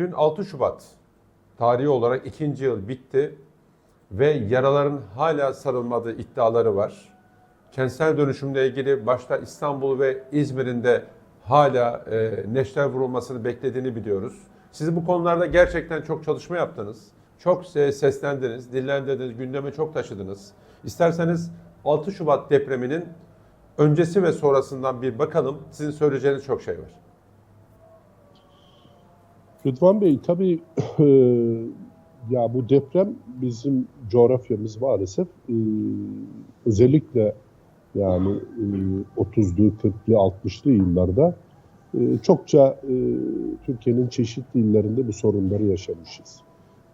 Dün 6 Şubat tarihi olarak ikinci yıl bitti ve yaraların hala sarılmadığı iddiaları var. Kentsel dönüşümle ilgili başta İstanbul ve İzmir'in de hala e, neşter vurulmasını beklediğini biliyoruz. Siz bu konularda gerçekten çok çalışma yaptınız. Çok se- seslendiniz, dillendirdiniz, gündeme çok taşıdınız. İsterseniz 6 Şubat depreminin öncesi ve sonrasından bir bakalım. Sizin söyleyeceğiniz çok şey var. Rıdvan Bey tabii e, ya bu deprem bizim coğrafyamız maalesef e, özellikle yani e, 30'lu, 40'lı, 60'lı yıllarda e, çokça e, Türkiye'nin çeşitli illerinde bu sorunları yaşamışız.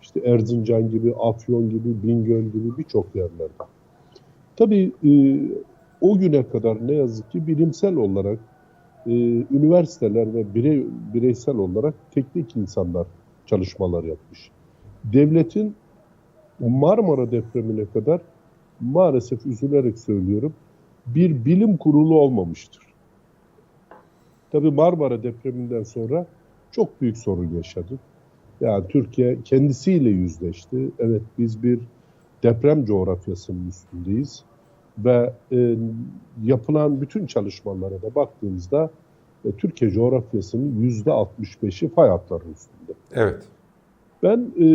İşte Erzincan gibi, Afyon gibi, Bingöl gibi birçok yerlerde. Tabii e, o güne kadar ne yazık ki bilimsel olarak e, üniversiteler ve birey, bireysel olarak teknik insanlar çalışmalar yapmış. Devletin Marmara depremine kadar maalesef üzülerek söylüyorum bir bilim kurulu olmamıştır. Tabii Marmara depreminden sonra çok büyük sorun yaşadık. Yani Türkiye kendisiyle yüzleşti. Evet biz bir deprem coğrafyasının üstündeyiz ve e, yapılan bütün çalışmalara da baktığımızda e, Türkiye coğrafyasının yüzde 65'i fay hatları üstünde. Evet. Ben e,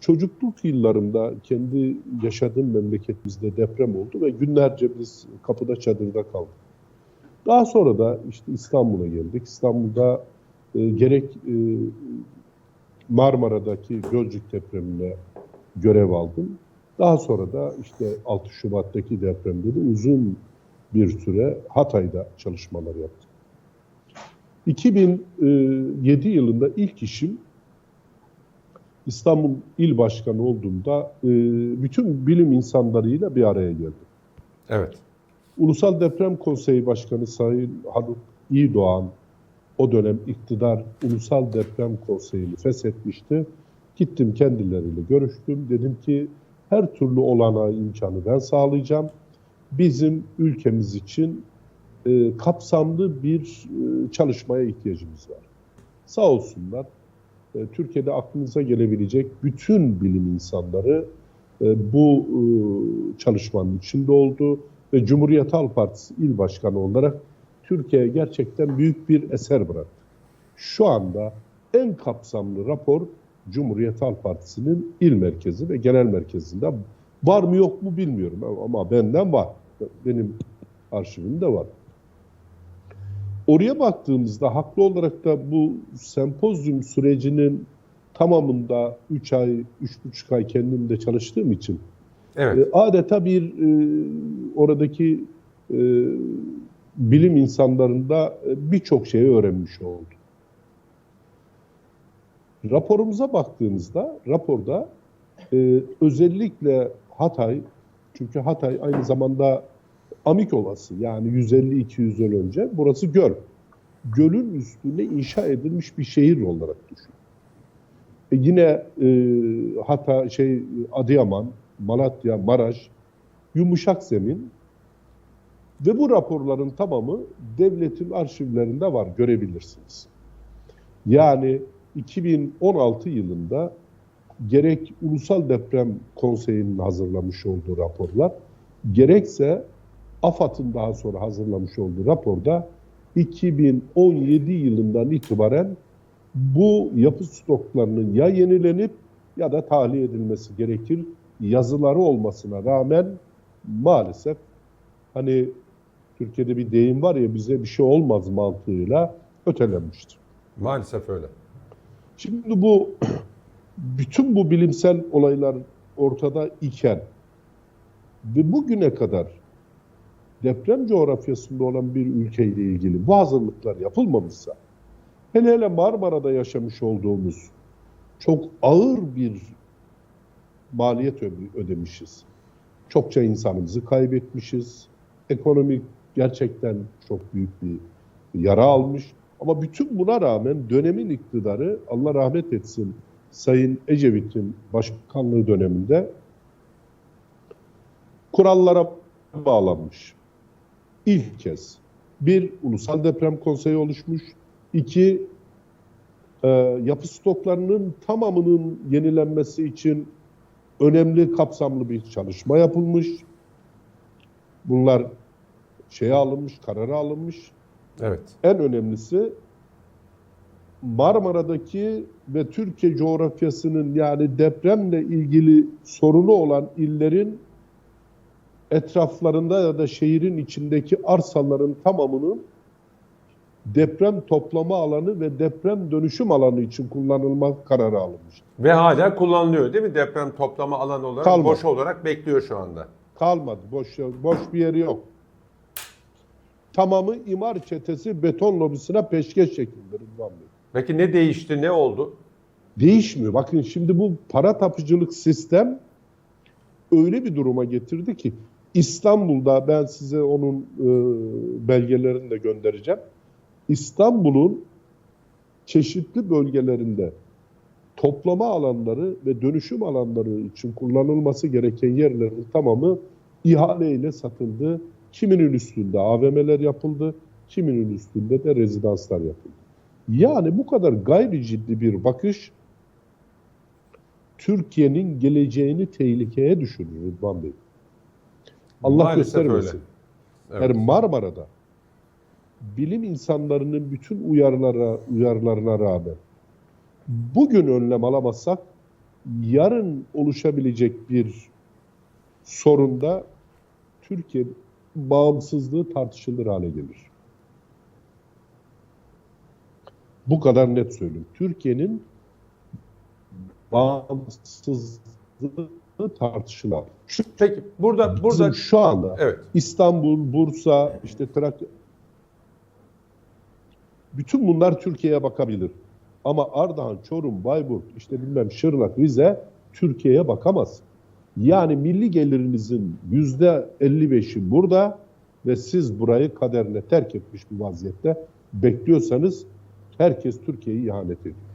çocukluk yıllarımda kendi yaşadığım memleketimizde deprem oldu ve günlerce biz kapıda çadırda kaldık. Daha sonra da işte İstanbul'a geldik. İstanbul'da e, gerek e, Marmara'daki Gölcük depremine görev aldım. Daha sonra da işte 6 Şubat'taki depremde de uzun bir süre Hatay'da çalışmalar yaptım. 2007 yılında ilk işim İstanbul İl Başkanı olduğumda e, bütün bilim insanlarıyla bir araya geldim. Evet. Ulusal Deprem Konseyi Başkanı Sayın Haluk İyidoğan o dönem iktidar Ulusal Deprem Konseyi'ni feshetmişti. Gittim kendileriyle görüştüm. Dedim ki her türlü olanağı imkanı ben sağlayacağım. Bizim ülkemiz için e, kapsamlı bir e, çalışmaya ihtiyacımız var. Sağ olsunlar. E, Türkiye'de aklınıza gelebilecek bütün bilim insanları e, bu e, çalışmanın içinde oldu ve Cumhuriyet Halk Partisi İl Başkanı olarak Türkiye'ye gerçekten büyük bir eser bıraktı. Şu anda en kapsamlı rapor Cumhuriyet Halk Partisi'nin il merkezi ve genel merkezinde. Var mı yok mu bilmiyorum ama benden var. Benim arşivimde var. Oraya baktığımızda haklı olarak da bu sempozyum sürecinin tamamında 3 ay, 3,5 ay kendim de çalıştığım için Evet. e, adeta bir e, oradaki e, bilim insanlarında e, birçok şeyi öğrenmiş oldum. Raporumuza baktığımızda raporda e, özellikle Hatay çünkü Hatay aynı zamanda Amik Ovası yani 150-200 yıl önce burası göl. Gölün üstüne inşa edilmiş bir şehir olarak düşün. E yine e, Hatay şey Adıyaman, Malatya, Maraş yumuşak zemin ve bu raporların tamamı devletin arşivlerinde var görebilirsiniz. Yani 2016 yılında gerek Ulusal Deprem Konseyi'nin hazırlamış olduğu raporlar gerekse AFAD'ın daha sonra hazırlamış olduğu raporda 2017 yılından itibaren bu yapı stoklarının ya yenilenip ya da tahliye edilmesi gerekir yazıları olmasına rağmen maalesef hani Türkiye'de bir deyim var ya bize bir şey olmaz mantığıyla ötelenmiştir. Maalesef öyle. Şimdi bu bütün bu bilimsel olaylar ortada iken ve bugüne kadar deprem coğrafyasında olan bir ülkeyle ilgili bu hazırlıklar yapılmamışsa hele hele Marmara'da yaşamış olduğumuz çok ağır bir maliyet öde- ödemişiz. Çokça insanımızı kaybetmişiz. Ekonomik gerçekten çok büyük bir yara almış. Ama bütün buna rağmen dönemin iktidarı Allah rahmet etsin Sayın Ecevit'in başkanlığı döneminde kurallara bağlanmış. İlk kez bir ulusal deprem konseyi oluşmuş. iki Ee, yapı stoklarının tamamının yenilenmesi için önemli kapsamlı bir çalışma yapılmış. Bunlar şeye alınmış, karara alınmış. Evet. En önemlisi Marmara'daki ve Türkiye coğrafyasının yani depremle ilgili sorunu olan illerin etraflarında ya da şehrin içindeki arsaların tamamının deprem toplama alanı ve deprem dönüşüm alanı için kullanılma kararı alınmış. Ve hala kullanılıyor değil mi? Deprem toplama alanı olarak Kalmadı. boş olarak bekliyor şu anda. Kalmadı. Boş boş bir yeri yok. Tamamı imar çetesi beton lobisine peşkeş şeklinde Rıdvan Bey. Peki ne değişti? Ne oldu? Değişmiyor. Bakın şimdi bu para tapıcılık sistem öyle bir duruma getirdi ki İstanbul'da ben size onun e, belgelerini de göndereceğim. İstanbul'un çeşitli bölgelerinde toplama alanları ve dönüşüm alanları için kullanılması gereken yerlerin tamamı ihaleyle satıldı. Kiminin üstünde AVM'ler yapıldı, kiminin üstünde de rezidanslar yapıldı. Yani bu kadar gayri ciddi bir bakış Türkiye'nin geleceğini tehlikeye düşürür Rıdvan Bey. Allah Maalesef göstermesin. öyle. Yani Evet. Marmara'da bilim insanlarının bütün uyarılara, uyarılarına rağmen bugün önlem alamazsak yarın oluşabilecek bir sorunda Türkiye bağımsızlığı tartışılır hale gelir. Bu kadar net söyleyeyim. Türkiye'nin bağımsızlığı tartışılır. Şu, Peki burada burada burada şu anda evet. İstanbul, Bursa, işte Trakya bütün bunlar Türkiye'ye bakabilir. Ama Ardahan, Çorum, Bayburt, işte bilmem Şırnak, Rize Türkiye'ye bakamaz. Yani milli gelirinizin yüzde 55'i burada ve siz burayı kaderine terk etmiş bir vaziyette bekliyorsanız herkes Türkiye'yi ihanet ediyor.